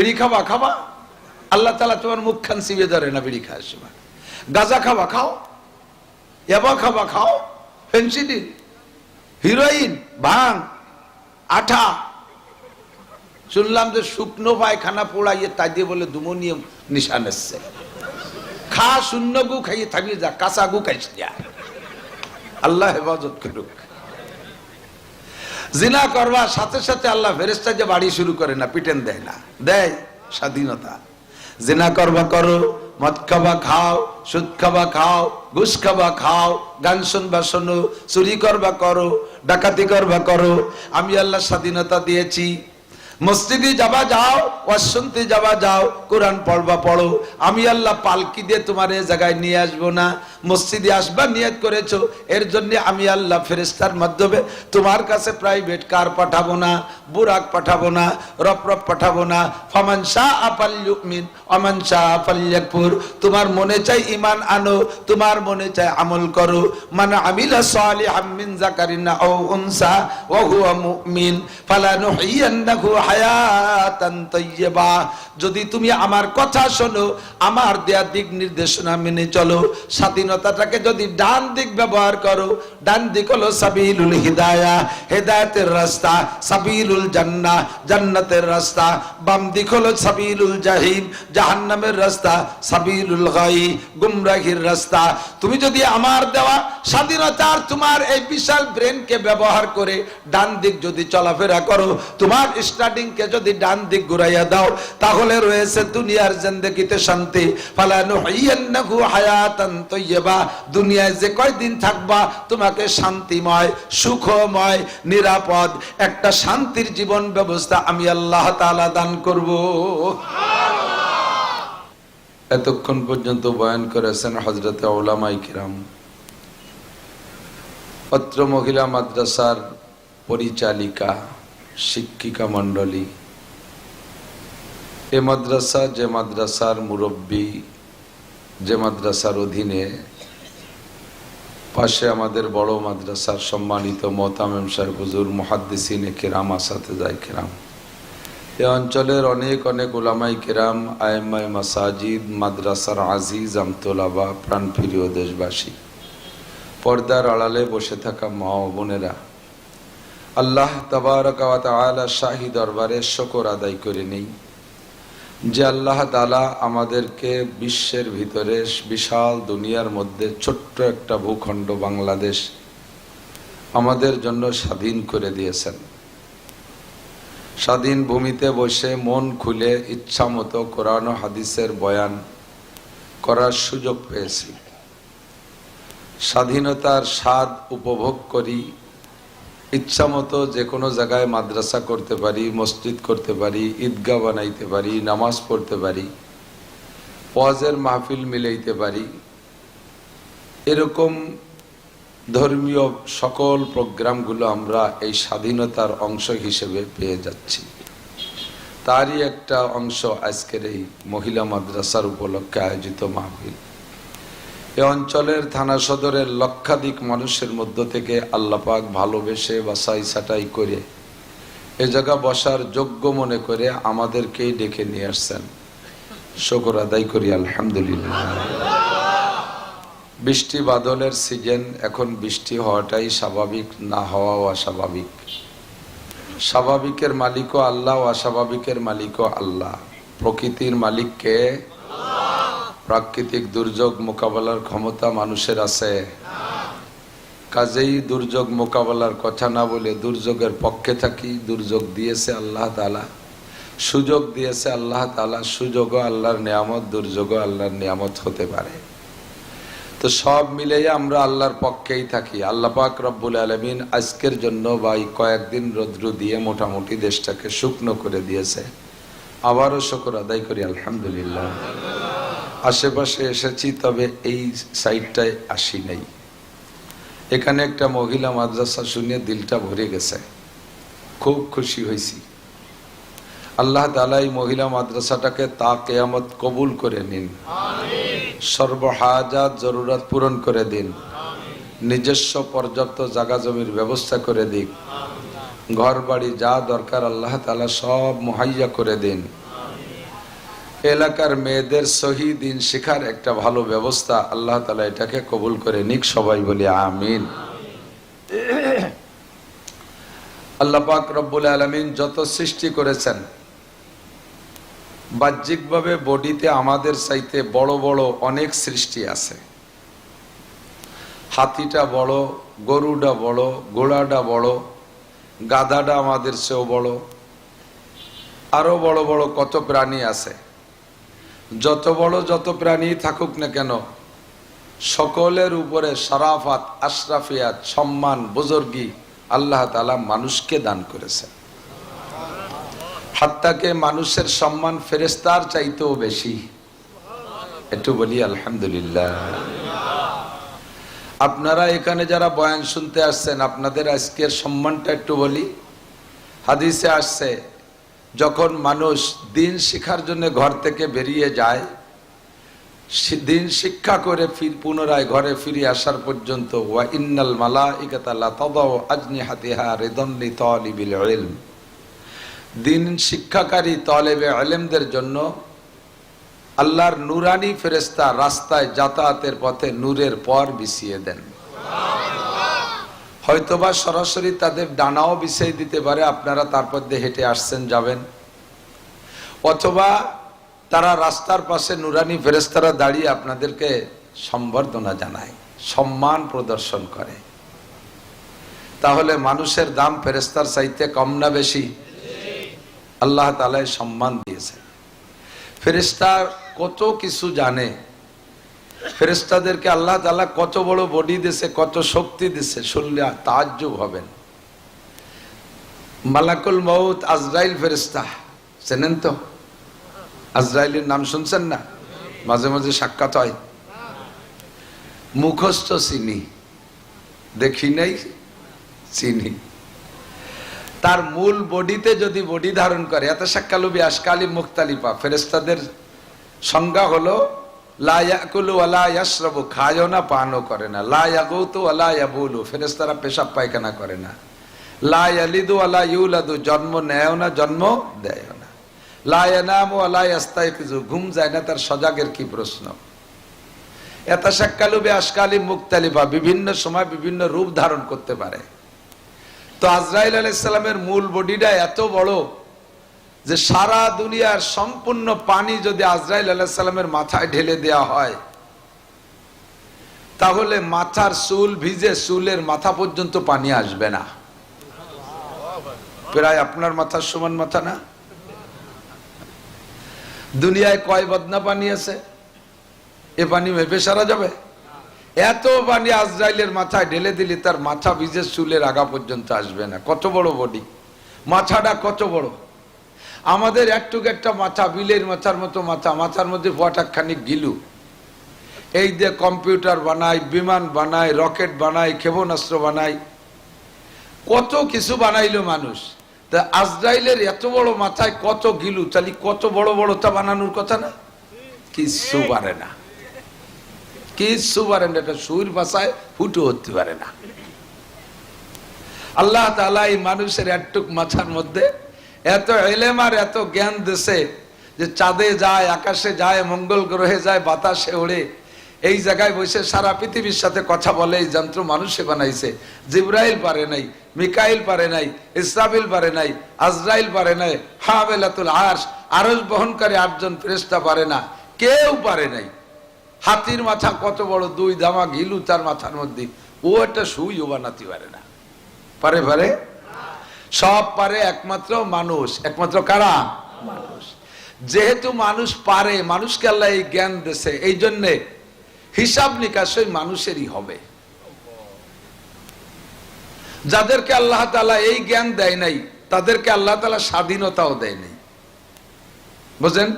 বিড়ি খাবা খাবা? আল্লাহ তালা তোমার মুখ খান সিবে ধরে না বিড়ি খাওয়ার সময়। গাজা খাবা, খাও। এবা খাবা, খাও। ফেন্সিডিল হিরোইন ভাং আঠা। শুনলাম যে শুকনো পায়খানা পোড়াইয়ে তাই দিয়ে বলে দুমনিয়ম নিশান এসছে। খা, শূন্য গু খাইয়ে থামিয়ে যা, কাঁচা গু খাইস দিয়া আল্লাহ হেফাজত করুক। জিনা করবার সাথে সাথে আল্লাহ ফেরেস্তা যে বাড়ি শুরু করে না, পিটেন দেয় না। দেয় স্বাধীনতা। জিনা করবা করো, মদ খাবা খাও, সুদ খাবা খাও, ঘুষ খাবা খাও, গান শুনবা শোনো, চুরি করবা করো, ডাকাতি করবা করো। আমি আল্লাহ স্বাধীনতা দিয়েছি। মসজিদে যাবা যাও ওয়াশুনতে যাবা যাও, কোরআন পড়বা পড়ো। আমি আল্লাহ পালকি দিয়ে তোমার এই জায়গায় নিয়ে আসব না। মসজিদে আসবা, নিয়ত করেছ, এর জন্য আমি আল্লাহ ফেরেস্তার মাধ্যমে তোমার কাছে প্রাইভেট কার পাঠাবো না, বুরাক পাঠাবো না রপ রপ পাঠাবো না। ফামান শাহ আপাল ইউমিন অমান শাহ আপাল ইয়াকফুর তোমার মনে চাই ইমান আনো, তোমার মনে চাই আমল করো। মানে আমিলা সালিহাম মিন যাকারিন ও উনসা, ওয়া হুয়া মুমিন ফালানুহিয়ান্নাহু হায়াতান তাইয়্যিবা। যদি তুমি আমার কথা শোনো, আমার দেয়া দিক নির্দেশনা মেনে চলো স্বাধীনতাটাকে যদি ডান দিক ব্যবহার করো, ডান দিক হলো সাবিলুল হিদায়া, হেদায়েতের রাস্তা, সাবিলুল জান্নাহ, জান্নাতের রাস্তা। বাম দিক হলো সাবিলুল জাহিম জাহান্নামের রাস্তা, সাবিলুল গাই গুমরাহির রাস্তা। তুমি যদি আমার দেওয়া স্বাধীনতার তোমার এই বিশাল ব্রেনকে ব্যবহার করে ডান দিক যদি চলাফেরা করো, তোমার স্টার্টিংকে যদি ডান দিক ঘুরাইয়া দাও, তাহলে রয়েছে দুনিয়ার জিন্দেগিতে শান্তি। ফালানু হাইয়ান্নাহু হায়াতান তাইয়্যিবা দুনিয়ায় যে কয়দিন থাকবা, তোমাকে শান্তিময়, সুখময়, নিরাপদ একটা শান্তির জীবন ব্যবস্থা আমি আল্লাহ তাআলা দান করব। এতক্ষণ পর্যন্ত বয়ান করেছেন হজরতে ওলামাই কিরাম। অত্র মহিলা মাদ্রাসার পরিচালিকা, শিক্ষিকা মণ্ডলী। এ মাদ্রাসা যে মাদ্রাসার মুরব্বী, যে মাদ্রাসার অধীনে পাশে আমাদের বড় মাদ্রাসার সম্মানিত মোতামেম সাহেব হুজুর, মহাদ্দিসিন কেরাম, আসাতে যায় কেরাম। এ অঞ্চলের অনেক অনেক ওলামাই কেরাম আয়মাই মাসাজিদ, মাদ্রাসার আজিজ, আমতোলাবা, প্রাণপ্রিয় দেশবাসী। পর্দার আড়ালে বসে থাকা মা ও বোনেরা, আল্লাহ তালা শাহী দরবারে শকর আদায় করে নেই। যে আল্লাহ তালা আমাদেরকে বিশ্বের ভিতরে বিশাল দুনিয়ার মধ্যে ছোট্ট একটা ভূখণ্ড বাংলাদেশ আমাদের জন্য স্বাধীন করে দিয়েছেন। স্বাধীন ভূমিতে বসে মন খুলে ইচ্ছা মতো কোরআন হাদিসের বয়ান করার সুযোগ পেয়েছি। স্বাধীনতার স্বাদ উপভোগ করি ইচ্ছা মতো যে কোনো জায়গায় মাদ্রাসা করতে পারি, মসজিদ করতে পারি, ঈদগাহ বানাইতে পারি, নামাজ পড়তে পারি, ওয়াজের মাহফিল মিলাইতে পারি। এরকম ধর্মীয় সকল প্রোগ্রামগুলো আমরা এই স্বাধীনতার অংশ হিসেবে পেয়ে যাচ্ছি। তারই একটা অংশ আজকের এই মহিলা মাদ্রাসার উপলক্ষে আয়োজিত মাহফিল। এ অঞ্চলের থানা সদরের লক্ষাধিক মানুষের মধ্য থেকে আল্লাপাক ভালোবেসে বাসাই সাটাই করে এ জায়গা বসার যোগ্য মনে করে আমাদেরকেই ডেকে নিয়ে আসছেন। শকর আদায় করি, আলহামদুলিল্লাহ। বৃষ্টি বাদলের সিজন, এখন বৃষ্টি হওয়াটাই স্বাভাবিক, না হওয়াও অস্বাভাবিক। স্বাভাবিকের মালিকও আল্লাহ, অস্বাভাবিকের মালিকও আল্লাহ। প্রকৃতির মালিককে প্রাকৃতিক দুর্যোগ মোকাবেলার ক্ষমতা মানুষের আছে। কাজেই দুর্যোগ মোকাবেলার কথা না বলে দুর্যোগের পক্ষে থাকি, দুর্যোগ দিয়েছে আল্লাহ তালা সুযোগ দিয়েছে আল্লাহ তালা সুযোগও আল্লাহর নিয়ামত, দুর্যোগও আল্লাহর নিয়ামত হতে পারে। তো সব মিলেই আমরা আল্লাহর পক্ষেই থাকি। আল্লাহ পাক রব্বুল আলমিন আজকের জন্য বা এই কয়েকদিন রৌদ্র দিয়ে মোটামুটি দেশটাকে শুকনো করে দিয়েছে। আবারও শকর আদায় করি, আলহামদুলিল্লাহ। আশেপাশে এসেছি, তবে এই সাইডটায় আসি নাই। এখানে একটা মহিলা মাদ্রাসা শুনে দিলটা ভরে গেছে। খুব খুশি হয়েছি। আল্লাহ তালা এই মহিলা মাদ্রাসাটাকে তা কেয়ামত কবুল করে নিন। সর্বহাজাত জরুরাত পূরণ করে দিন। নিজস্ব পর্যাপ্ত জাগা জমির ব্যবস্থা করে দিক। ঘর বাড়ি যা দরকার আল্লাহ তালা সব মুহাইয়া করে দিন। এলাকার মেয়েদের সহি দিন শেখার একটা ভালো ব্যবস্থা আল্লাহ তালা এটাকে কবুল করে নিক সবাই বলি আমিন। আল্লাহ পাক রব্বুল আলমিন যত সৃষ্টি করেছেন, বাহ্যিকভাবে বডিতে আমাদের চাইতে বড় বড় অনেক সৃষ্টি আছে। হাতিটা বড়, গরুটা বড়, ঘোড়াটা বড়, গাধাটা আমাদের চেয়েও বড়। আরও বড় বড় কত প্রাণী আছে। যত বড় যত প্রাণী থাকুক না কেন, সকলের উপরে সারাফাত আশরাফিয়াত, সম্মান, বুজুর্গি আল্লাহ তালা মানুষকে দান করেছে হাত্তাকে মানুষের সম্মান ফেরেস্তার চাইতেও বেশি। একটু বলি, আলহামদুলিল্লাহ। আপনারা এখানে যারা বয়ান শুনতে আসছেন, আপনাদের আজকের সম্মানটা একটু বলি। হাদিসে আসছে যখন মানুষ দিন শিখার জন্য ঘর থেকে বেরিয়ে যায় দিন শিক্ষা করে ফির পুনরায় ঘরে ফিরে আসার পর্যন্ত, ওয়া ইন্নাল মালা ইকাতাল্লা তদাও আজনি হাতিহা রেদনলি তলিবিল ইলম। দিন শিক্ষাকারী তলেবে আলেমদের জন্য আল্লাহর নুরানি ফেরেস্তা রাস্তায় যাতায়াতের পথে নূরের পর বিছিয়ে দেন। হয়তোবা সরাসরি তাদের ডানাও বিছিয়ে দিতে পারে, আপনারা তারপর দিয়ে হেঁটে আসছেন, যাবেন। অথবা তারা রাস্তার পাশে নুরানি ফেরেস্তারা দাঁড়িয়ে আপনাদেরকে সম্বর্ধনা জানায়, সম্মান প্রদর্শন করে। তাহলে মানুষের দাম ফেরেস্তার চাইতে কম না বেশি? আল্লাহ তালায় সম্মান দিয়েছে ফেরেস্তা কত কিছু জানে ফেরেস্তাদেরকে আল্লাহ তালা কত বড় বডি দিছে, কত শক্তি দিছে, শুনলে তাজ্জুব হবেন। মালাকুল মৌত আজরাইল ফেরেস্তা চেনেন তো? আজরাইলের নাম শুনছেন না? মাঝে মাঝে সাক্ষাৎ হয়। মুখস্থ চিনি। দেখি নাই চিনি। তার মূল বডিতে যদি বডি ধারণ করে, এত সাক্কালুবি আশকালি মুক্তালিফা ফেরেস্তাদের সংজ্ঞা হলো লায়াকুলু আলা ইয়াশরাবু খায়ও না, পানও করে না। লা ইয়াগুতু আলা ইয়াবুলু, ফেরেশতারা পেশাব পায়খানা করে না। লা ইয়ালিদু আলা ইউলাদু, জন্ম নেয়ও না, জন্ম দেয়ও না। লা ইয়ানামু আলা ইয়াস্তাইকিজু ঘুম যায় না, তার সজাগের কি প্রশ্ন? এটা সাক্কালুবি আশকালি মুক্তালিফা বিভিন্ন সময় বিভিন্ন রূপ ধারণ করতে পারে। তো আজরাইল আলাইসাল্লামের মূল বডিটা এত বড় যে সারা দুনিয়ার সম্পূর্ণ পানি যদি আজরাইল আলাইসাল্লামের মাথায় ঢেলে দেয়া হয়, তাহলে মাথার চুল ভিজে চুলের মাথা পর্যন্ত পানি আসবে না। প্রায় আপনার মাথার সমান মাথা না? দুনিয়ায় কয় বদনা পানি আছে? এ পানি মেপে সারা যাবে? এত পানি আজরাইলের মাথায় ঢেলে দিলে তার মাথা ভিজে চুলের আগা পর্যন্ত আসবে না। কত বড় বডি মাথাটা কত বড়? আমাদের একটুক একটা মাথা, বিলের মাথার মতো মাথা, মাথার মধ্যে ফটাকখানি গিলু। এই দিয়ে কম্পিউটার বানায় বিমান বানাই, রকেট বানাই, ক্ষেপণাস্ত্র বানাই, কত কিছু বানাইলো মানুষ। তা আজরাইলের এত বড় মাথায় কত গিলু, তাহলে কত বড় বড় তা বানানোর কথা না? কিছু পারে না। কিচ্ছু পারে না এটা সুর ভাষায় ফুটো হতে পারে না। আল্লাহ তালা এই মানুষের একটুক মাথার মধ্যে এত এলেম আর এত জ্ঞান দেশে যে চাঁদে যায়, আকাশে যায়, মঙ্গল গ্রহে যায়, বাতাসে ওড়ে। এই জায়গায় বসে সারা পৃথিবীর সাথে কথা বলে, এই যন্ত্র মানুষে বানাইছে। জিব্রাইল পারে নাই, মিকাইল পারে নাই ইসরাবিল পারে নাই, আজরাইল পারে নাই, হাবেলাতুল আর্শ আরস বহনকারী আটজন ফেরেস্তা পারে না, কেউ পারে নাই। হাতির মাথা কত বড়, দুই দামা ঘিলু তার মাথার মধ্যে। ও একটা সুইও বানাতে পারে না। পারে পারে? সব পারে একমাত্র মানুষ। একমাত্র কারা? মানুষ। যেহেতু মানুষ পারে, মানুষকে আল্লাহ এই জ্ঞান দেশে এই জন্যে হিসাব নিকাশ ওই মানুষেরই হবে। যাদেরকে আল্লাহ তালা এই জ্ঞান দেয় নাই, তাদেরকে আল্লাহ তালা স্বাধীনতাও দেয় নাই। বুঝলেন?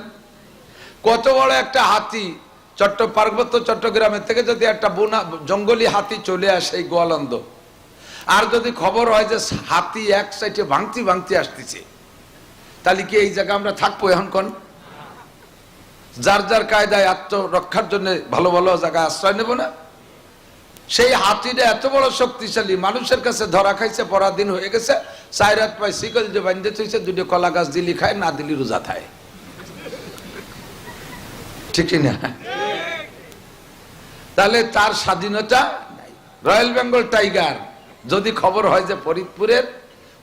কত বড় একটা হাতি চট্ট পার্বত্য চট্টগ্রামের থেকে যদি একটা বোনা জঙ্গলি হাতি চলে আসে এই গোয়ালন্দ আর যদি খবর হয় যে হাতি এক সাইডে ভাঙতি ভাঙতি আসতেছে, তাহলে কি এই জায়গা আমরা থাকব এখন কোন? যার যার কায়দায় আত্মরক্ষার জন্য ভালো ভালো জায়গায় আশ্রয় নেব না। সেই হাতিটা এত বড় শক্তিশালী, মানুষের কাছে ধরা খাইছে, পরাধীন হয়ে গেছে চাই রাত পাই শিকল যে বান্ধে থইছে, দুটো কলা গাছ দিলি খায়, না দিলি রোজা খায় ঠিকই না? তাহলে তার স্বাধীনতা। রয়্যাল বেঙ্গল টাইগার যদি খবর হয় যে ফরিদপুরের,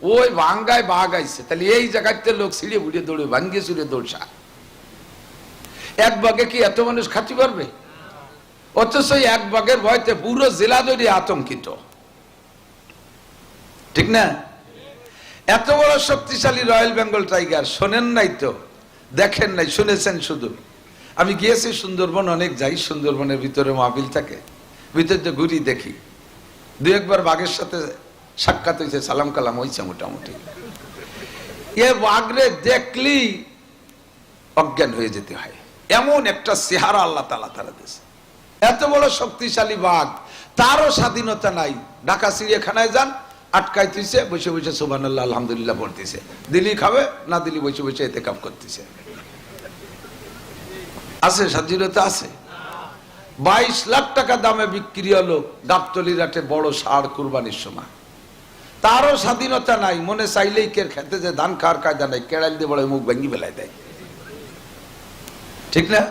ওই ভাঙ্গায় বাঘ আইছে তাহলে এই জায়গাতে লোক ছিঁড়ে বুড়িয়ে দৌড়ে, ভাঙ্গিয়ে চুড়ে দৌড়সা এক বাঘে কি এত মানুষ খাতি পারবে? অথচ এক বাঘের ভয়তে পুরো জেলা জুড়ে আতঙ্কিত। ঠিক না? এত বড় শক্তিশালী রয়্যাল বেঙ্গল টাইগার, শোনেন নাই তো, দেখেন নাই, শুনেছেন শুধু। আমি গিয়েছি সুন্দরবন, অনেক যাই, সুন্দরবনের ভিতরে মাহবিল থাকে। ভিতরে ঘুরি দেখি। দু একবার বাঘের সাথে সাক্ষাৎ হয়েছে, সালাম কালাম হয়েছে মোটামুটি। এ বাঘরে দেখলি অজ্ঞান হয়ে যেতে হয়। এমন একটা চেহারা আল্লাহ তালা তারা দিয়েছে। এত বড় শক্তিশালী বাঘ, তারও স্বাধীনতা নাই। ঢাকা চিড়িয়াখানায় যান আটকাই তুইছে বসে বসে সুবান আলহামদুলিল্লাহ পড়তেছে। দিলি খাবে, না দিলি বসে বসে এতে কাপ করতেছে। আছে, স্বাধীনতা আছে। বাইশ লাখ টাকা দামে বিক্রি হলো গাবতলি রাটে বড় সার কুরবানির সময়। তারও স্বাধীনতা নাই, মনে চাইলেই কে খেতে যে ধান খাওয়ার কায়দা নাই, কেড়াল দিয়ে বলে মুখ ভেঙ্গি বেলায় দেয়। ঠিক না?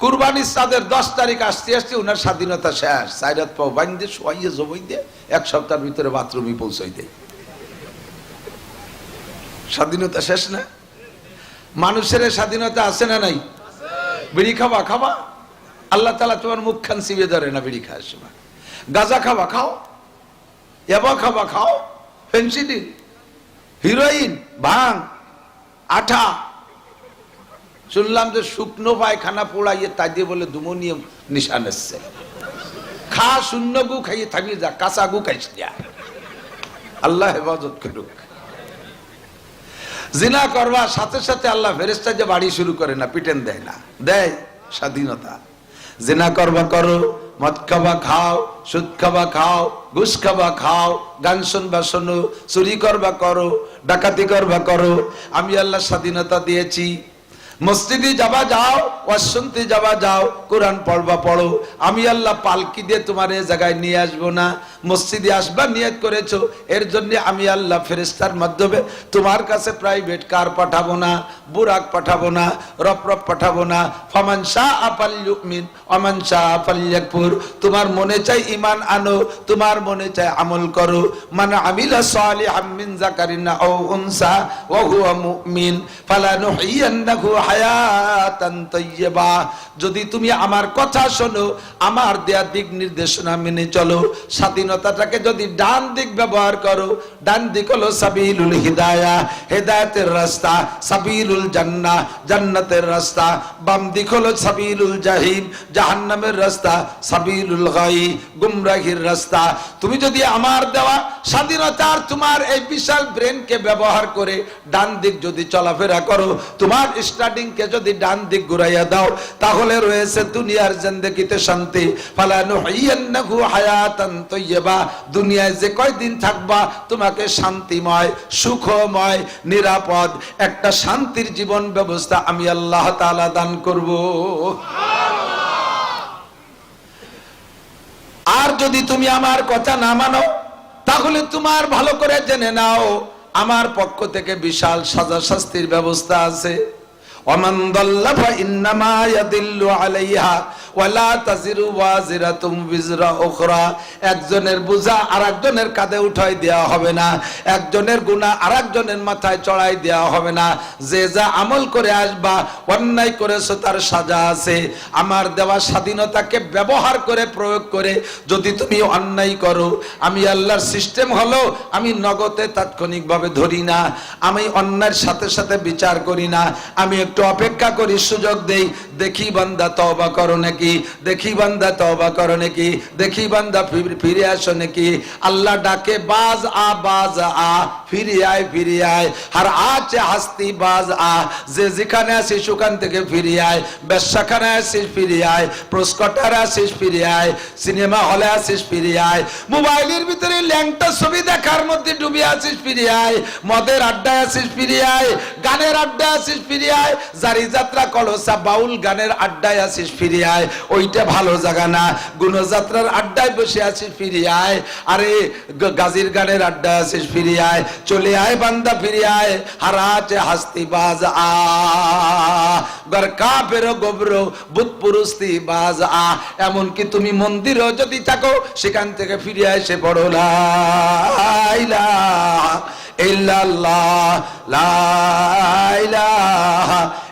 কুরবানির চাঁদের দশ তারিখ আসতে আসতে ওনার স্বাধীনতা শেষ। সাইরাত পাও বাইন দিয়ে, শোয়াইয়ে, জবই দিয়ে, এক সপ্তাহের ভিতরে বাথরুমই পৌঁছাই দেয়। স্বাধীনতা শেষ না? মানুষের স্বাধীনতা আছে না নাই? বিড়ি খাবা খাবা? আল্লাহ তালা তোমার মুখ খান সিবে ধরে, না বিড়ি খাওয়ার সময়। গাজা খাবা খাও এবা খাবা খাও ফেন্সিডিল হিরোইন ভাং আঠা। শুনলাম যে শুকনো পায়খানা পোড়াইয়ে তাই দিয়ে বলে দুমনিয়ম নিশান এসছে। খা শূন্য গু খাইয়ে থামিয়ে যা, কাঁচা গু খাইস দিয়া আল্লাহ হেফাজত করুক। জিনা করবার সাথে সাথে আল্লাহ ফেরেস্তা যে বাড়ি শুরু করে না, পিটেন দেয় না। দেয় স্বাধীনতা। জিনা করবা করো, মদ খাবা খাও, সুদ খাবা খাও, ঘুষ খাবা খাও, গান শুনবা শোনো, চুরি করবা করো, ডাকাতি করবা করো। আমি আল্লাহ স্বাধীনতা দিয়েছি। মসজিদে যাবা যাও ওয়াশুনতে যাবা যাও, কোরআন পড়বা পড়ো। আমি আল্লাহ পালকি দিয়ে তোমার এ জায়গায় নিয়ে আসব না। মসজিদে আসবা, নিয়ত করেছ। এর জন্য আমি আল্লাহ ফেরেস্তার মাধ্যমে তোমার কাছে প্রাইভেট কার পাঠাবো না, বুরাক পাঠাবো না রপ রপ পাঠাবো না। ফমান শাহ আপাল ইউমিন অমান শাহ আপাল ইয়াকফুর তোমার মনে চাই ইমান আনো, তোমার মনে চাই আমল করো। মানে আমিলা সালিহাম মিন যাকারিন আও উনসা, ওয়া হুয়া মুমিন ফালানুহিয়ান্নাহু হায়াতান তাইয়্যিবা। যদি তুমি আমার কথা শোনো, আমার দেয়া দিক নির্দেশনা মেনে চলো। স্বাধীনতাটাকে যদি ডান দিক ব্যবহার করো, ডান দিক হলো সাবিলুল হিদায়া, হেদায়েতের রাস্তা, সাবিলুল জান্নাহ, জান্নাতের রাস্তা। বাম দিক হলো সাবিলুল জাহিম জাহান্নামের রাস্তা, সাবিলুল গাই গুমরাহির রাস্তা। তুমি যদি আমার দেওয়া স্বাধীনতার তোমার এই বিশাল ব্রেনকে ব্যবহার করে ডান দিক যদি চলাফেরা করো, তোমার স্টার্টিংকে যদি ডান দিক ঘুরাইয়া দাও, তাহলে রয়েছে দুনিয়ার জিন্দেগিতে শান্তি। ফালানু হাইয়ান্নাহু হায়াতান তাইয়্যিবা দুনিয়ায় যে কয়দিন থাকবা, তোমাকে শান্তিময়, সুখময়, নিরাপদ একটা শান্তির জীবন ব্যবস্থা আমি আল্লাহ তাআলা দান করব। আর যদি তুমি আমার কথা না মানো, তাহলে তোমার ভালো করে জেনে নাও, আমার পক্ষ থেকে বিশাল সাজা শাস্তির ব্যবস্থা আছে। ওমান ইন্নামা আলাইহা ওয়ালা তাজিরু ওয়াজিরাতুম বিজরা উখরা। একজনের বোঝা আরেকজনের কাঁধে উঠাই দেওয়া হবে না। একজনের গুনাহ আরেকজনের মাথায় চড়াই দেওয়া হবে না। যে যা আমল করে আসবা, অন্যায় করেছ তার সাজা আছে। আমার দেওয়া স্বাধীনতাকে ব্যবহার করে প্রয়োগ করে যদি তুমি অন্যায় করো, আমি আল্লাহর সিস্টেম হলো আমি নগদে তাৎক্ষণিকভাবে ধরি না। আমি অন্যায়ের সাথে সাথে বিচার করি না। আমি একটু অপেক্ষা করি, সুযোগ দেই, দেখি বান্দা তওবা করো নাকি দেখি বান্দা তওবা করো নাকি? দেখি বান্দা ফিরে আসো নাকি? আল্লাহ ডাকে, বাজ আ বাজ আ, ফিরে আয় ফিরে আয়। আর আছে হাস্তি, বাজ আ, যে যেখানে আছিস ওখান থেকে ফিরে আয়। ব্যবসাখানে আসিস ফিরে আয়। প্রস্কটারে আসিস ফিরে আয়। সিনেমা হলে আসিস ফিরে আয়। মোবাইলের ভিতরে ল্যাংটা ছবি দেখার মধ্যে ডুবে আসিস ফিরে আয়। মদের আড্ডায় আসিস ফিরে আয়। গানের আড্ডায় আসিস ফিরে আয়। জারি যাত্রা কলসা বাউল গানের আড্ডায় আসিস ফিরে আয়। ওইটা ভালো জায়গা না। গুণযাত্রার আড্ডায় বসে আসিস ফিরে আয়। আরে গাজির গানের আড্ডায় আসিস ফিরে আয়। চলে আয় বান্দা, ফিরে আয়। হারাতে হাস্তি বাজ আ। এবার কাপের গোবর, বুধ পুরুস্তি বাজ আ। এমনকি তুমি মন্দিরও যদি থাকো, সেখান থেকে ফিরে এসে পড়ো লা, ইলাহা ইল্লাল্লাহ, লা, ইলাহা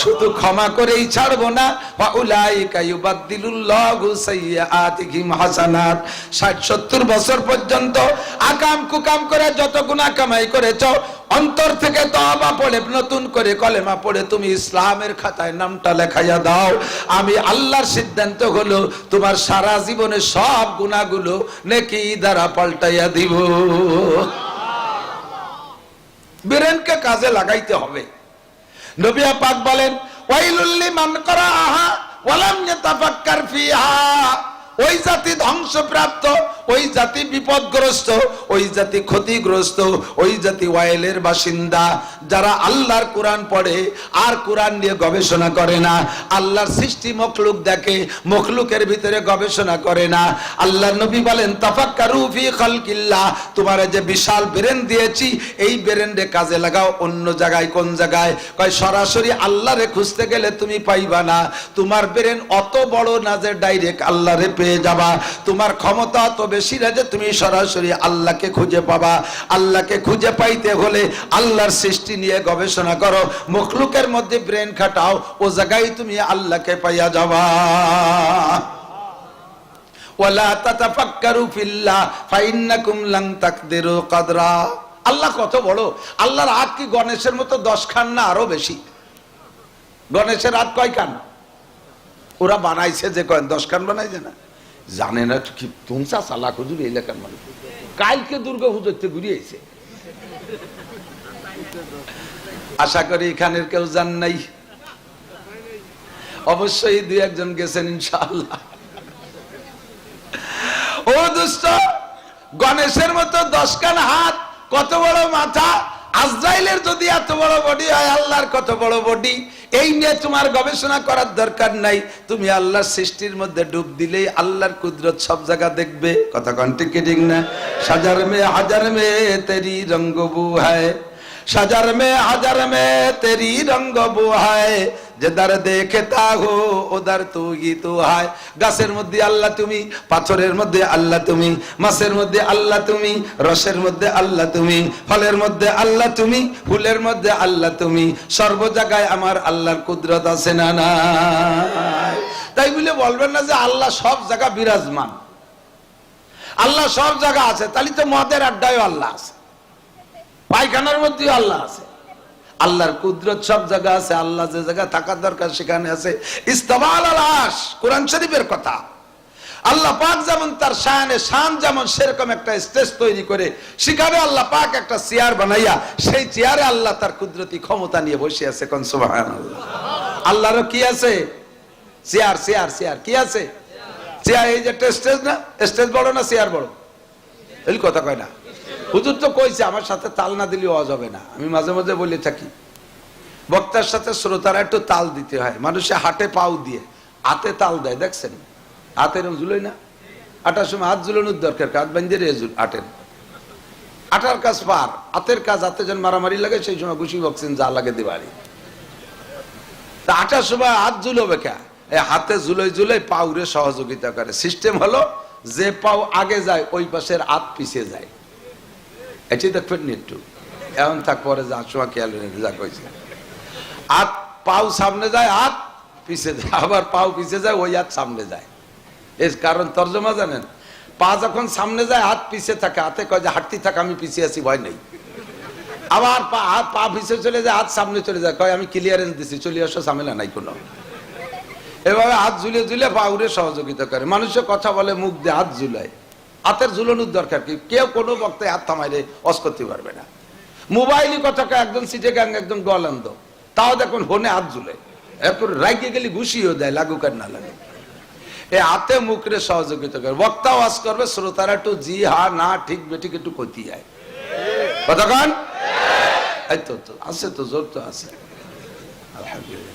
শুধু ক্ষমা করেই ছাড়বো না ফাউলাইকা ইউবাদদিলুল্লাহু সাইয়্যাতিহিম হাসানাত। 60 70 বছর পর্যন্ত আকাম কুকাম করে যত গুনাহ কামাই করেছ অন্তর থেকে তওবা পড়ে নতুন করে কলেমা পড়ে তুমি ইসলামের খাতায় নামটা লেখাইয়া দাও। আমি আল্লাহর সিদ্ধান্ত হলো তোমার সারা জীবনে সব গুনাহগুলো নেকি দ্বারা পাল্টাইয়া দিব। ব্রেনকে কাজে লাগাইতে হবে। নবিয়া পাক বলেন ওয়াইলুল্লি মান করা আহা ওয়ালাম ইয়াতাফাক্কার ফিহা। ওই জাতি ধ্বংসপ্রাপ্ত ওই জাতি বিপদগ্রস্ত, ওই জাতি ক্ষতিগ্রস্ত, ওই জাতি ওয়াইলের বাসিন্দা। যারা আল্লাহর কোরআন পড়ে, আর কোরআন নিয়ে গবেষণা করে না, আল্লাহর সৃষ্টি মখলুক দেখে, মখলুকের ভিতরে গবেষণা করে না। আল্লাহ নবী বলেন, তাফাক্কারু ফি খালকিল্লাহ। তোমার যে বিশাল ব্রেন দিয়েছি, এই ব্রেনরে কাজে লাগাও, অন্য জায়গায়, কোন জায়গায়? কয়, সরাসরি আল্লাহরে খুঁজতে গেলে তুমি পাইবা না। তোমার ব্রেন অত বড় না যে ডাইরেক্ট আল্লাহরে পেয়ে যাবা। তোমার ক্ষমতা অত বেশি যে তুমি সরাসরি আল্লাহকে খুঁজে পাবা। আল্লাহকে খুঁজে পাইতে হলে আল্লাহর সৃষ্টি নিয়ে গবেষণা করো। মখলুকের মধ্যে ব্রেন খাটাও, ও জায়গায় তুমি আল্লাহকে পাইয়া যাবা। আল্লাহ কত বড়। আল্লাহর হাত কি গণেশের মতো দশ খান না আরও বেশি? গণেশের হাত কয় খান? ওরা বানাইছে যে কয়, দশ খান বানাইছে না? জানে না কি তুমসা সালা হুজুর এলাকার মানুষ। কালকে দুর্গা হুজুরতে ঘুরিয়েছে আশা করি এখানের কেউ জান নাই। অবশ্যই দুই একজন গেছেন ইনশাআল্লাহ। ও দুষ্ট, গণেশের মতো দশখান হাত, কত বড় মাথা, আজরাইলের যদি এত বড় বডি হয়, আল্লাহর কত বড় বডি? এই নিয়ে তোমার গবেষণা করার দরকার নাই। তুমি আল্লাহর সৃষ্টির মধ্যে ডুব দিলেই আল্লাহর কুদরত সব জায়গা দেখবে। কথা কন্টিকে ঠিক না? সাজার মে হাজার মে তেরি রঙ্গবু হায় সাজার মে হাজার মে তেরি রঙ্গ বু হয় যেদার দেখে হো ওদার তু হি তু হায়। গাছের মধ্যে আল্লাহ তুমি, পাথরের মধ্যে আল্লাহ তুমি, মাছের মধ্যে আল্লাহ তুমি, রসের মধ্যে আল্লাহ তুমি, ফলের মধ্যে আল্লাহ তুমি, ফুলের মধ্যে আল্লাহ তুমি। সর্ব জায়গায় আমার আল্লাহর কুদরত আছে না না তাই বলে বলবেন না যে আল্লাহ সব জায়গা বিরাজমান। আল্লাহ সব জায়গা আছে, তাহলে তো মদের আড্ডায় আল্লাহ আছে। পায়খানার মধ্যেও আল্লাহ আছে। আল্লাহর কুদরত সব জায়গা আছে, আল্লাহ যে জায়গা থাকার দরকার সেখানে আছে। ইস্তেমাল আলাস কোরআন শরীফের কথা। আল্লাহ পাক যেমন তার শানে শান যেমন সেরকম একটা স্টেজ তৈরি করে, সেখানে আল্লাহ পাক একটা চেয়ার বানাইয়া, সেই চেয়ারে আল্লাহ তার কুদরতি ক্ষমতা নিয়ে বসে আছে কোন সুবহানাল্লাহ। আল্লাহরও কি আছে? চেয়ার চেয়ার চেয়ার, কি আছে? চেয়ার, এই যে স্টেজ না স্টেজ বড় না চেয়ার বড়? এই কথা কয় না। হুজুর তো কইছে, আমার সাথে তাল না দিলে আওয়াজ হবে না। আমি মাঝে মাঝে বলে থাকি। বক্তার সাথে শ্রোতারা একটু তাল দিতে হয়। মানুষে হাটে পাও দিয়ে, হাতে তাল দেয়, দেখছেন? হাতের ঝুলোই না? আটার সময় হাত ঝুলানোর দরকার হাত বান্ধে রে আটেন। আটার কাজ পার, হাতের কাজ, হাতে যেন মারামারি লাগে, সেই সময় খুশি বকছেন যা লাগে দিবাড়ি তা আটার সময় হাত ঝুলোবে কে? হাতে ঝুলোই ঝুলোই পাউরে সহযোগিতা করে। সিস্টেম হলো, যে পাও আগে যায়, ওই পাশের হাত পিছিয়ে যায়। এটি দেখবেন একটু। এমন থাক, পরে যা সময় খেয়াল যা কইছে। হাত পাও সামনে যায়, হাত পিছিয়ে যায়, আবার পাও পিছিয়ে যায়, ওই হাত সামনে যায়। এর কারণ তর্জমা জানেন? পা যখন সামনে যায়, হাত পিছিয়ে থাকে, হাতে কয় যে হাঁটতে থাকে, আমি পিছিয়ে আছি, ভয় নেই। আবার পা, হাত পা পিছিয়ে চলে যায়, হাত সামনে চলে যায়, কয় আমি ক্লিয়ারেন্স দিছি, চলে আসো, ঝামেলা নাই কোনো। এভাবে হাত ঝুলিয়ে ঝুলিয়ে পা উড়ে সহযোগিতা করে। মানুষের কথা বলে, মুখ দিয়ে হাত ঝুলায়। হাতের ঝুলানোর দরকার কি? কেউ কোনো বক্তায় হাত থামাইলে অস করতে পারবে না। মোবাইলই কথাকে একজন সিটে গাং একজন গলান্দ। তাও দেখুন হনে হাত ঝুলে। এরপর রাইকে গেলে ঘুষিও দেয়, লাগুক আর না লাগুক। এ হাতে মুখরে সহযোগিতা করে। বক্তা ওয়াজ করবে, শ্রোতারা একটু জি, হা, না, ঠিক, বেঠিক, একটু ক্ষতি যায়। কতক্ষণ এই তো তো, আছে তো, জোর তো আছে। আলহামদুলিল্লাহ।